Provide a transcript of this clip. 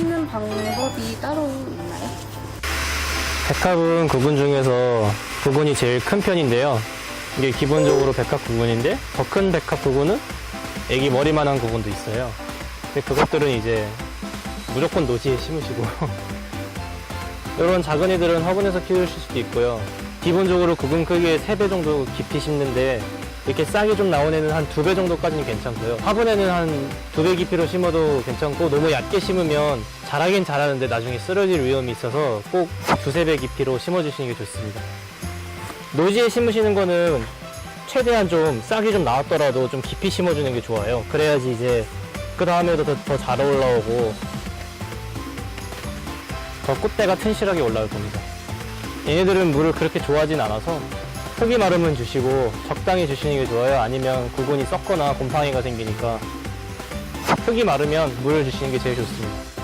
심는 방법이 따로 있나요? 백합은 구근 중에서 구근이 제일 큰 편인데요. 이게 기본적으로 백합 구근인데 더 큰 백합 구근은 애기 머리만한 구근도 있어요. 근데 그것들은 이제 무조건 노지에 심으시고 이런 작은 애들은 화분에서 키우실 수도 있고요. 기본적으로 구근 크기의 3배 정도 깊이 심는데 이렇게 싹이 좀 나온 애는 한 두 배 정도까지는 괜찮고요. 화분에는 한 두 배 깊이로 심어도 괜찮고 너무 얕게 심으면 자라긴 자라는데 나중에 쓰러질 위험이 있어서 꼭 두세 배 깊이로 심어주시는 게 좋습니다. 노지에 심으시는 거는 최대한 좀 싹이 좀 나왔더라도 좀 깊이 심어주는 게 좋아요. 그래야지 이제 그 다음에도 더 잘 올라오고 더 꽃대가 튼실하게 올라올 겁니다. 얘네들은 물을 그렇게 좋아하진 않아서 흙이 마르면 주시고 적당히 주시는 게 좋아요. 아니면 구근이 썩거나 곰팡이가 생기니까 흙이 마르면 물을 주시는 게 제일 좋습니다.